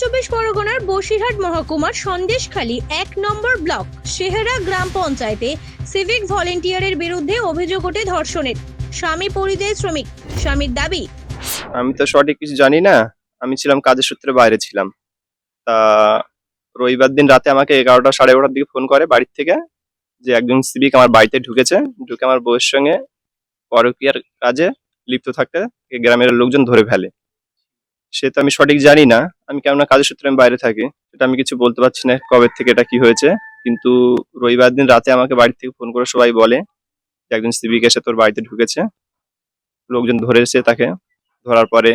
চব্বিশ পরগনার বসিরহাট মহকুমার সন্দেশখালী এক নম্বর ব্লক সেহেরা গ্রাম পঞ্চায়েতে সিভিক ভলেন্টিয়ারের বিরুদ্ধে অভিযোগ ওঠে ধর্ষণের। স্বামী পরিযায়ী শ্রমিক, স্বামীর দাবি? আমি তো সঠিক কিছু জানি না। আমি ছিলাম কাজের সূত্রে বাইরে ছিলাম। তা রবিবার দিন রাতে আমাকে এগারোটা সাড়ে এগারোটার দিকে ফোন করে বাড়ির থেকে যে একজন সিভিক আমার বাড়িতে ঢুকেছে। ঢুকে আমার বউয়ের সঙ্গে পরকীয়ার কাজে লিপ্ত থাকতে গ্রামের লোকজন ধরে ফেলে। সে তো আমি সঠিক জানি না। আমি কেননা কাজের সূত্রে আমি বাইরে থাকি সেটা আমি কিছু বলতে পারছি না কবে থেকে এটা কি হয়েছে। কিন্তু রবিবার দিন রাতে আমাকে বাড়ি থেকে ফোন করে সবাই বলে যে একজন সিভিক এসে তোর বাড়িতে ঢুকেছে। লোকজন ধরে এসে তাকে ধরার পরে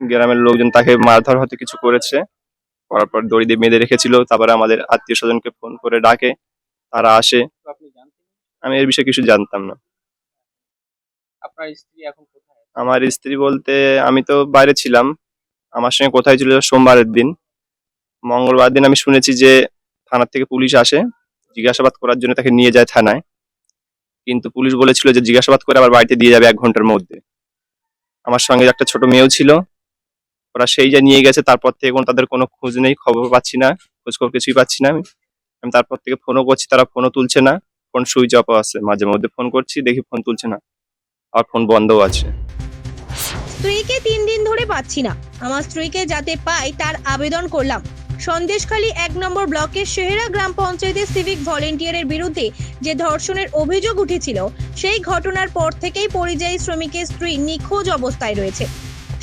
গ্রামের লোকজন তাকে মারধর হতে কিছু করেছে। করার পর দড়ি দিয়ে বেঁধে রেখেছিল। তারপরে আমাদের আত্মীয় স্বজনকে ফোন করে ডাকে তারা আসে। আমি এর বিষয়ে কিছু জানতাম না। আপনার স্ত্রী এখন কোথায়? আমার স্ত্রী বলতে আমি তো বাইরে ছিলাম। আমার সঙ্গে কোথায় ছিল সোমবারের দিন। মঙ্গলবার দিন আমি শুনেছি যে থানার থেকে পুলিশ আসে, জিজ্ঞাসাবাদ করার জন্য তাকে নিয়ে যায় থানায়। কিন্তু পুলিশ বলেছিল যে জিজ্ঞাসাবাদ করে আবার বাড়িতে দিয়ে যাবে এক ঘণ্টার মধ্যে। আমার সঙ্গে একটা ছোট মেয়েও ছিল, ওরা সেই যা নিয়ে গেছে, তারপর থেকে কোনো তাদের কোনো খোঁজ নেই, খবর পাচ্ছি না খোঁজ খবর কিছুই পাচ্ছি না আমি। আমি তারপর থেকে ফোনও করছি, তারা ফোনও তুলছে না। ফোন সুইচ অফ আছে, মাঝে মধ্যে ফোন করছি, দেখি ফোন তুলছে না। আর ফোন বন্ধও আছে। স্ত্রীকে তিন দিন ধরে পাচ্ছি না। আমার স্ত্রীকে যাতে পাই তার আবেদন করলাম। সন্দেশখালী এক নম্বর ব্লকের সেহেরা গ্রাম পঞ্চায়েতের সিভিক ভলেন্টিয়ারের বিরুদ্ধে যে ধর্ষণের অভিযোগ উঠেছিল, সেই ঘটনার পর থেকেই পরিযায়ী শ্রমিকের স্ত্রী নিখোঁজ অবস্থায় রয়েছে।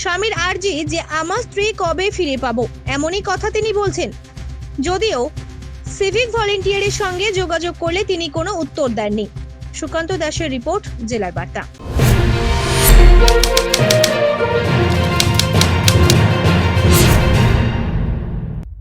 স্বামীর আর্জি যে আমার স্ত্রী কবে ফিরে পাবো, এমনই কথা তিনি বলছেন। যদিও সিভিক ভলেন্টিয়ারের সঙ্গে যোগাযোগ করলে তিনি কোনো উত্তর দেননি। সুকান্ত দাসের রিপোর্ট, জেলার বার্তা। Thank you.